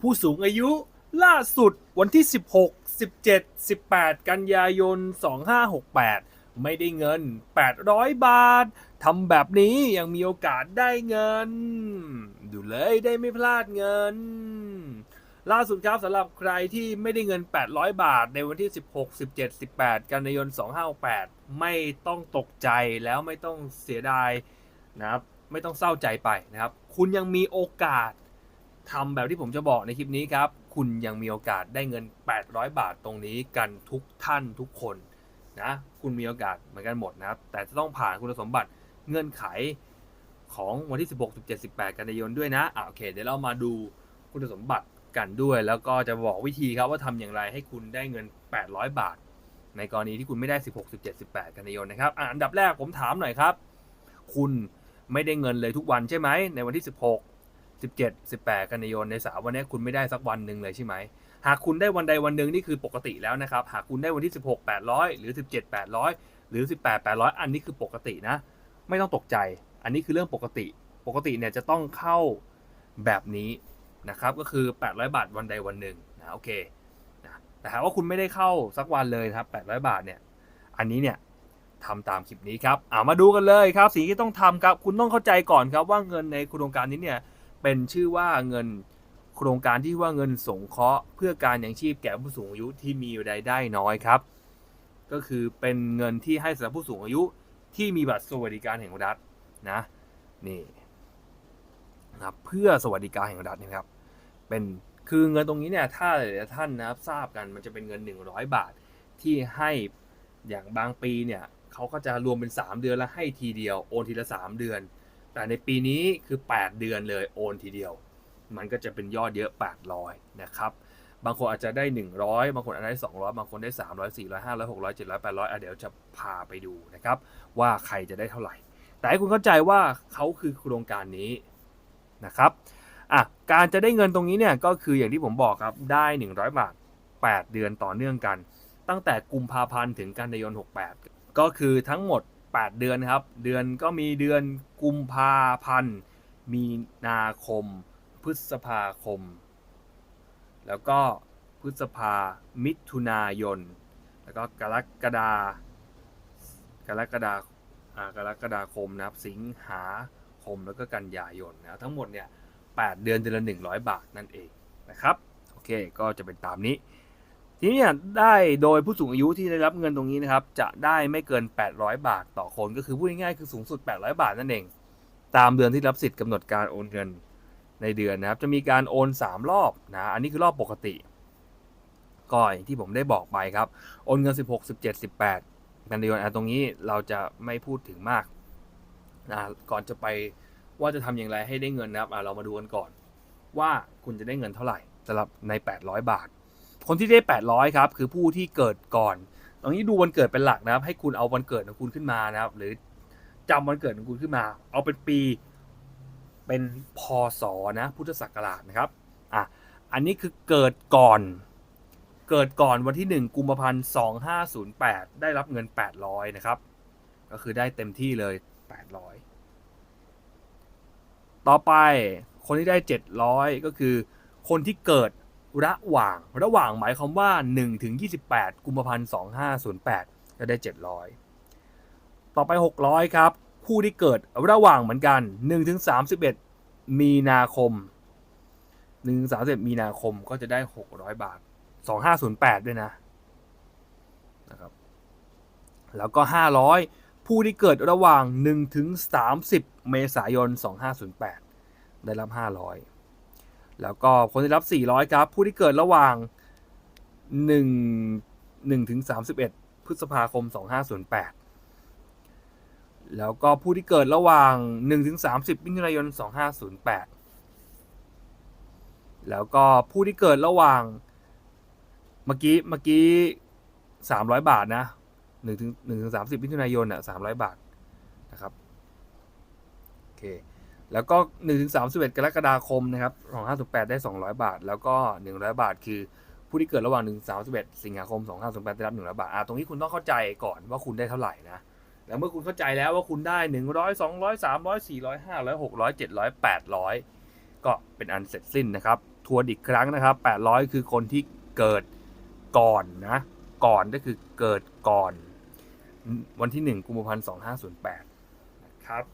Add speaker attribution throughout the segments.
Speaker 1: ผู้สูงอายุล่าสุดวันที่ 16 17 18 กันยายน 2568 ไม่ได้เงิน 800 บาททำแบบนี้ยังมีโอกาสได้เงิน ดูเลยได้ไม่พลาดเงิน ล่าสุดครับสำหรับใครที่ไม่ได้เงิน 800 บาท ในวันที่ 16 17 18 กันยายน 2568 ไม่ต้องตกใจแล้วไม่ต้องเสียดายนะครับ ไม่ต้องเศร้าใจไปนะครับ คุณยังมีโอกาส ทำแบบที่ผมจะบอกในคลิปนี้ครับ คุณยังมีโอกาสได้เงิน 800 บาทตรงนี้กันทุกท่านทุกคนนะคุณมีโอกาสเหมือนกันหมดนะครับ แต่จะต้องผ่านคุณสมบัติเงื่อนไขของวันที่ 16 17 18 กันยายนด้วยนะอะโอเค เดี๋ยวเรามาดูคุณสมบัติกันด้วย แล้วก็จะบอกวิธีครับว่าทำอย่างไรให้คุณได้เงิน 800 บาท ในกรณีที่คุณไม่ได้ 16 17 18 กันยายนนะครับอะอันดับแรกผมถามหน่อยครับ คุณไม่ได้เงินเลยทุกวันใช่ไหมในวันที่ 16 17 18กันยายนในสามวันนี้คุณไม่ได้สักวันหนึ่งเลยใช่ไหมหากคุณได้วันใดวันหนึ่งนี่คือปกติแล้วนะครับ หากคุณได้วันที่16 800หรือ17 800หรือ18 800อันนี้คือปกตินะ ไม่ต้องตกใจ อันนี้คือเรื่องปกติ ปกติเนี่ยจะต้องเข้าแบบนี้นะครับ ก็คือ800บาทวันใดวันหนึ่งนะโอเคนะแต่หากว่าคุณไม่ได้เข้าสักวันเลยนะครับ800บาทเนี่ย อันนี้เนี่ยทำตามคลิปนี้ครับเอามาดูกันเลยครับสิ่งที่ต้องทำครับ คุณต้องเข้าใจก่อนครับว่าเงินในโครงการนี้เนี่ย เป็นชื่อว่าเงินโครงการที่ว่าเงินสงเคราะห์เพื่อการยังชีพแก่ผู้สูงอายุที่มีรายได้น้อยครับ ก็คือเป็นเงินที่ให้สำหรับผู้สูงอายุที่มีบัตรสวัสดิการแห่งรัฐนะนี่นะครับเพื่อสวัสดิการแห่งรัฐนะครับ เป็นคือเงินตรงนี้เนี่ยถ้าหลายท่านนะครับทราบกันมันจะเป็นเงิน 100 บาทที่ให้อย่างบางปีเนี่ยเขาก็จะรวมเป็น 3 เดือนแล้วให้ทีเดียวโอนทีละ 3 เดือน แต่ในปีนี้คือ 8 เดือนเลยโอนทีเดียว มันก็จะเป็นยอดเยอะ 800 นะครับ บางคนอาจจะได้ 100 บางคนอาจจะได้ 200 บางคนได้ 300 400 500 600 700 800อะเดี๋ยวจะพาไปดูนะครับ ว่าใครจะได้เท่าไหร่ แต่ให้คุณเข้าใจว่าเขาคือโครงการนี้นะครับอะการจะได้เงินตรงนี้เนี่ยก็คืออย่างที่ผมบอกครับได้ 100 บาท 8 เดือนต่อเนื่องกัน ตั้งแต่กุมภาพันธ์ถึงกันยายน 68 ก็คือทั้งหมด 8 เดือนครับ เดือนก็มีเดือนกุมภาพันธ์ มีนาคม พฤษภาคม แล้วก็พฤษภามิถุนายน แล้วก็กรกฎากรกฎาอ่ากรกฎาคมนะครับ สิงหาคมแล้วก็กันยายนนะทั้งหมดเนี่ย8เดือนเดือนละ100 บาทนั่นเองนะครับ โอเคก็จะเป็นตามนี้ ทีนี้เนี่ยได้โดยผู้สูงอายุที่ได้รับเงินตรงนี้นะครับ จะได้ไม่เกิน 800 บาทต่อคนก็คือพูดง่ายๆคือสูงสุด 800 บาทนั่นเอง ตามเดือนที่รับสิทธิ์กำหนดการโอนเงินในเดือนนะครับ จะมีการโอน 3 รอบนะอันนี้คือรอบปกติก็อย่างที่ผมได้บอกไปครับ โอนเงิน 16 17 18กันเดือนอันตรงนี้เราจะไม่พูดถึงมากนะก่อนจะไปว่าจะทำอย่างไรให้ได้เงินนะครับเรามาดูกันก่อน ว่าคุณจะได้เงินเท่าไหร่สำหรับใน 800 บาท คนที่ได้ 800ครับคือผู้ที่เกิดก่อน ตรงนี้ดูวันเกิดเป็นหลักนะครับ ให้คุณเอาวันเกิดของคุณขึ้นมานะครับ หรือจำวันเกิดของคุณขึ้นมา เอาเป็นปีเป็นพศนะพุทธศักราชนะครับอะอันนี้คือเกิดก่อน เกิดก่อนวันที่ 1 กุมภาพันธ์ 2508 ได้รับเงิน 800 นะครับ ก็คือได้เต็มที่เลย 800 ต่อไปคนที่ได้ 700 ก็คือ คนที่เกิด ระหว่างระหว่างหมายความว่า1ถึง28 กุมภาพันธ์2508จะได้ 700 ต่อไป 600 ครับผู้ที่เกิดระหว่างเหมือนกัน1ถึง31 มีนาคม1ถึง31 มีนาคมก็จะได้ 600 บาท 2508 ด้วยนะนะครับแล้วก็ 500 ผู้ที่เกิดระหว่าง1ถึง30 เมษายน 2508 ได้รับ 500 แล้วก็คนที่รับ 400 ครับ ผู้ที่เกิดระหว่าง 1 1ถึง31 พฤษภาคม 2508 แล้วก็ผู้ที่เกิดระหว่าง 1 ถึง 30 มิถุนายน 2508 แล้วก็ผู้ที่เกิดระหว่าง เมื่อกี้เมื่อกี้ 300 บาทนะ1ถึง1ถึง30 มิถุนายนอะ300 บาทนะครับ โอเค แล้วก็1นถึงสามสิบเอ็ดกรกฎาคมนะครับสองห้าสิบแปดได้สองร้อยบาท แล้วก็หนึ่งร้อยบาท คือผู้ที่เกิดระหว่างหนึ่งสามสิบเอ็ดสิงหาคมสองห้าสิบแปดได้รับหนึ่งร้อยบาทอ่าตรงนี้คุณต้องเข้าใจก่อนว่าคุณได้เท่าไหร่นะแล้วเมื่อคุณเข้าใจแล้วว่าคุณได้หนึ่งร้อยสองร้อยสามร้อยสี่ร้อยห้าร้อยหกร้อยเจ็ดร้อยแปดร้อยก็เป็นอันเสร็จสิ้นนะครับทัวร์อีกครั้งนะครับแปดร้อยคือคนที่เกิดก่อนนะก่อนก็คือเกิดก่อน วันที่หนึ่งกุมภาพันธ์สองห้าศูนย์แปดนะครับ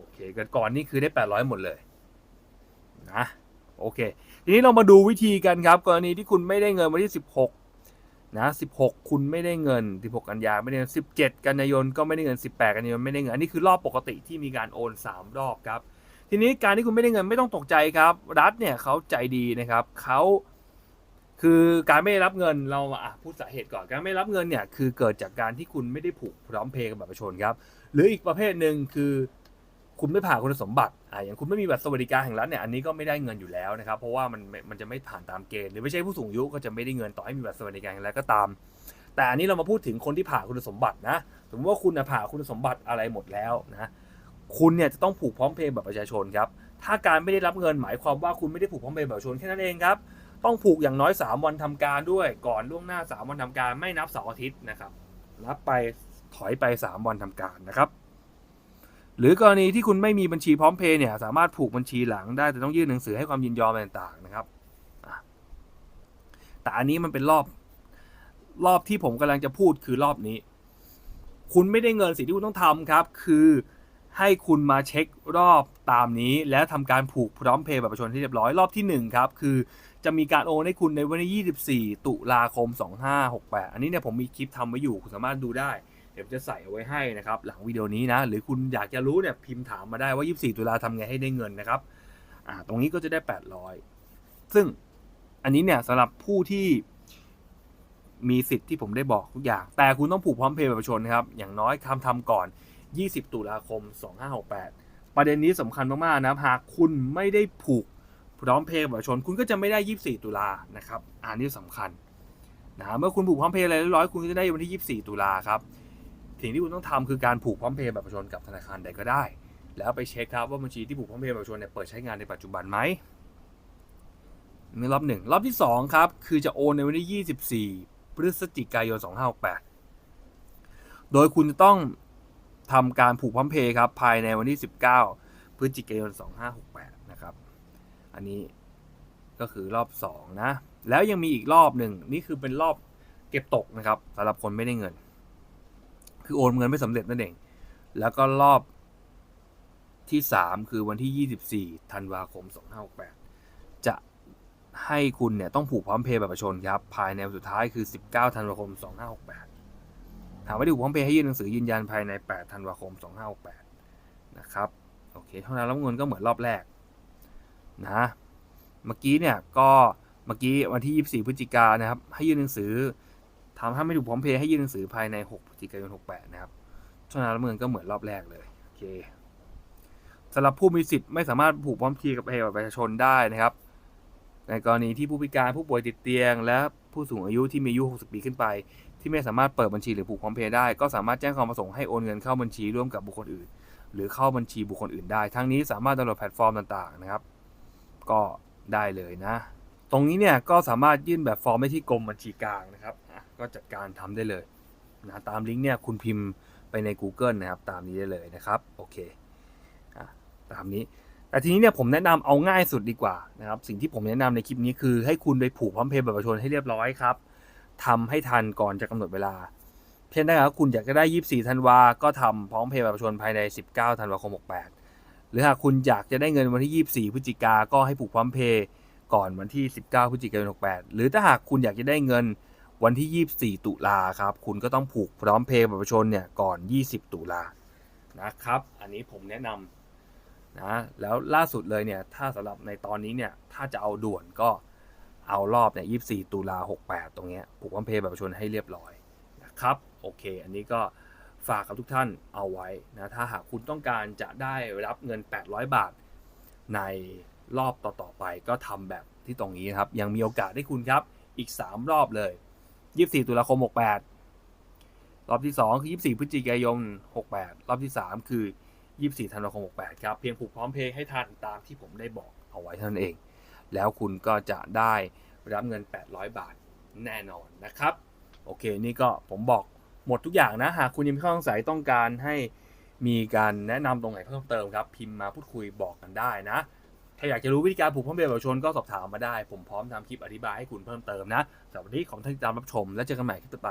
Speaker 1: อเคเกิดก่อนนี่คือได้800หมดเลยนะโอเค ทีนี้เรามาดูวิธีกันครับ กรณีที่คุณไม่ได้เงินวันที่16นะ16คุณไม่ได้เงิน16กันยาไม่ได้เงิน17กันยายนก็ไม่ได้เงิน18กันยายนไม่ได้เงินอันนี้คือรอบปกติที่มีการโอน3รอบครับทีนี้การที่คุณไม่ได้เงินไม่ต้องตกใจครับ รัฐเนี่ยเขาใจดีนะครับเขาคือการไม่ได้รับเงินเราาอะพูดสาเหตุก่อนการไม่รับเงินเนี่ยคือเกิดจากการที่คุณไม่ได้ผูกพร้อมเพย์กับบัตรประชาชนครับ หรืออีกประเภทหนึ่งคือ คุณไม่ผ่านคุณสมบัติอ่าอย่างคุณไม่มีบัตรสวัสดิการแห่งรัฐเนี่ยอันนี้ก็ไม่ได้เงินอยู่แล้วนะครับเพราะว่ามันมันจะไม่ผ่านตามเกณฑ์หรือไม่ใช่ผู้สูงอายุก็จะไม่ได้เงินต่อให้มีบัตรสวัสดิการแห่งรัฐก็ตาม แต่อันนี้เรามาพูดถึงคนที่ผ่านคุณสมบัตินะสมมติว่าคุณน่ะผ่านคุณสมบัติอะไรหมดแล้วนะคุณเนี่ยจะต้องผูกพร้อมเพย์บัตรประชาชนครับถ้าการไม่ได้รับเงินหมายความว่าคุณไม่ได้ผูกพร้อมเพย์บัตรประชาชนแค่นั้นเองครับต้องผูกอย่างน้อย 3 วันทำการด้วยก่อนล่วงหน้า 3 วันทำการไม่นับเสาร์อาทิตย์นะครับนับไปถอยไป 3 วันทำการนะครับ หรือกรณีที่คุณไม่มีบัญชีพร้อมเพย์เนี่ยสามารถผูกบัญชีหลังได้แต่ต้องยื่นหนังสือให้ความยินยอมต่างๆนะครับแต่อันนี้มันเป็นรอบรอบที่ผมกำลังจะพูดคือรอบนี้ คุณไม่ได้เงินสิ่งที่คุณต้องทำครับ คือให้คุณมาเช็ครอบตามนี้ แล้วทำการผูกพร้อมเพย์แบบประชาชนที่เรียบร้อยรอบที่หนึ่งครับคือจะมีการโอนให้คุณในวันที่24 ตุลาคม 2568 อันนี้เนี่ยผมมีคลิปทำไว้อยู่คุณสามารถดูได้ ดี๋ยวจะใส่เอาไว้ให้นะครับหลังวิดีโอนี้นะ หรือคุณอยากจะรู้เนี่ยพิมพ์ถามมาได้ว่า 24 ตุลาทำไงให้ได้เงินนะครับอ่าตรงนี้ก็จะได้ 800 ซึ่งอันนี้เนี่ยสำหรับผู้ที่มีสิทธิ์ที่ผมได้บอกทุกอย่าง แต่คุณต้องผูกพร้อมเพย์แบบประชาชนนะครับ อย่างน้อยคำทำก่อน 20 ตุลาคม 2568 ประเด็นนี้สำคัญมากๆนะหากคุณไม่ได้ผูกพร้อมเพย์กับประชาชน คุณก็จะไม่ได้ 24 ตุลานะครับอันนี้สำคัญนะเมื่อคุณผูกพร้อมเพย์อะไรเรียบร้อยคุณก็จะได้วันที่ 24 ตุลาครับ สิ่งที่คุณต้องทำคือการผูกพร้อมเพย์แบบประชาชนกับธนาคารใดก็ได้ แล้วไปเช็คครับว่าบัญชีที่ผูกพร้อมเพย์แบบประชาชนเนี่ยเปิดใช้งานในปัจจุบันไหมนี่รอบหนึ่งรอบที่สองครับคือจะโอนในวันที่ 24 พฤศจิกายน 2568 โดยคุณจะต้องทำการผูกพร้อมเพย์ครับภายในวันที่ 19 พฤศจิกายน 2568 นะครับ อันนี้ก็คือรอบ 2 นะ แล้วยังมีอีกรอบหนึ่งนี่คือเป็นรอบเก็บตกนะครับสำหรับคนไม่ได้เงิน คือโอนเงินไม่สำเร็จนั่นเอง แล้วก็รอบที่ 3 คือวันที่ 24ธันวาคม 2568 จะให้คุณเนี่ยต้องผูกพร้อมเพย์แบบประชาชนครับ ภายในวันสุดท้ายคือ 19ธันวาคม 2568 ถามว่าได้ผูกพร้อมเพย์ให้ยื่นหนังสือยืนยันภายใน 8 ธันวาคม 2568 นะครับ โอเค เท่านั้นแล้วเงินก็เหมือนรอบแรกนะ เมื่อกี้เนี่ยก็เมื่อกี้วันที่ 24 พฤศจิกายนนะครับ ให้ยื่นหนังสือ ทำให้ไม่ถูกพร้อมเพย์ให้ยื่นหนังสือภายใน6พฤศจิกายน 68 นะครับเท่านั้นแล้วเงินก็เหมือนรอบแรกเลยโอเคสำหรับผู้มีสิทธิ์ไม่สามารถผูกพร้อมเพย์กับเพย์กับประชาชนได้นะครับ ในกรณีที่ผู้พิการผู้ป่วยติดเตียง และผู้สูงอายุที่มีอายุ 60 ปีขึ้นไป ที่ไม่สามารถเปิดบัญชีหรือผูกพร้อมเพย์ได้ ก็สามารถแจ้งความประสงค์ให้โอนเงินเข้าบัญชีร่วมกับบุคคลอื่น หรือเข้าบัญชีบุคคลอื่นได้ ทั้งนี้สามารถดาวน์โหลดแพลตฟอร์มต่างๆนะครับ ก็ได้เลยนะ ตรงนี้เนี่ยก็สามารถยื่นแบบฟอร์มได้ที่กรมบัญชีกลางนะครับ ก็จัดการทำได้เลยนะตามลิงก์เนี่ยคุณพิมพ์ไปใน Google นะครับ ตามนี้ได้เลยนะครับโอเคอะตามนี้ แต่ทีนี้เนี่ยผมแนะนำเอาง่ายสุดดีกว่านะครับสิ่งที่ผมแนะนำในคลิปนี้คือ ให้คุณไปผูกพร้อมเพย์บัตรประชาชนให้เรียบร้อยครับทำให้ทันก่อนจะกำหนดเวลาเช่นได้ครับคุณอยากจะได้ 24ธันวาก็ทำพร้อมเพย์บัตรประชาชนภายใน 19ธันวาคม68 หรือหากคุณอยากจะได้เงินวันที่ 24 พฤศจิกาก็ให้ผูกพร้อมเพย์ก่อนวันที่ 19 พฤศจิกายน 68 หรือถ้าหากคุณอยากจะได้เงิน วันที่ 24 ตุลาครับ คุณก็ต้องผูกพร้อมเพย์บัตรประชาชนเนี่ยก่อน 20 ตุลานะครับ อันนี้ผมแนะนำนะ แล้วล่าสุดเลยเนี่ย ถ้าสำหรับในตอนนี้เนี่ย ถ้าจะเอาด่วนก็เอารอบเนี่ย 24 ตุลา 68 ตรงเนี้ย ผูกพร้อมเพย์บัตรประชาชนให้เรียบร้อยนะครับ โอเค อันนี้ก็ฝากกับทุกท่านเอาไว้นะ ถ้าหากคุณต้องการจะได้รับเงิน 800 บาท ในรอบต่อๆไปก็ทำแบบที่ตรงนี้นะครับ ยังมีโอกาสให้คุณครับ อีก 3 รอบเลย 24ตุลาคม68รอบที่2คือ24พฤศจิกายน68รอบที่3คือ24ธันวาคม68ครับ เพียงผูกพร้อมเพย์ให้ทันตามที่ผมได้บอกเอาไว้เท่านั้นเอง แล้วคุณก็จะได้รับเงิน800บาทแน่นอนนะครับ โอเค นี่ก็ผมบอกหมดทุกอย่างนะ หากคุณยังมีข้อสงสัยต้องการให้มีการแนะนำตรงไหนเพิ่มเติมครับ พิมพ์มาพูดคุยบอกกันได้นะ ถ้าอยากจะรู้วิธีการผูกพร้อมเพย์แบบชนก็สอบถามมาได้ ผมพร้อมทำคลิปอธิบายให้คุณเพิ่มเติมนะสำหรับวันนี้ขอบคุณที่ติดตามรับชมและเจอกันใหม่คลิปต่อไป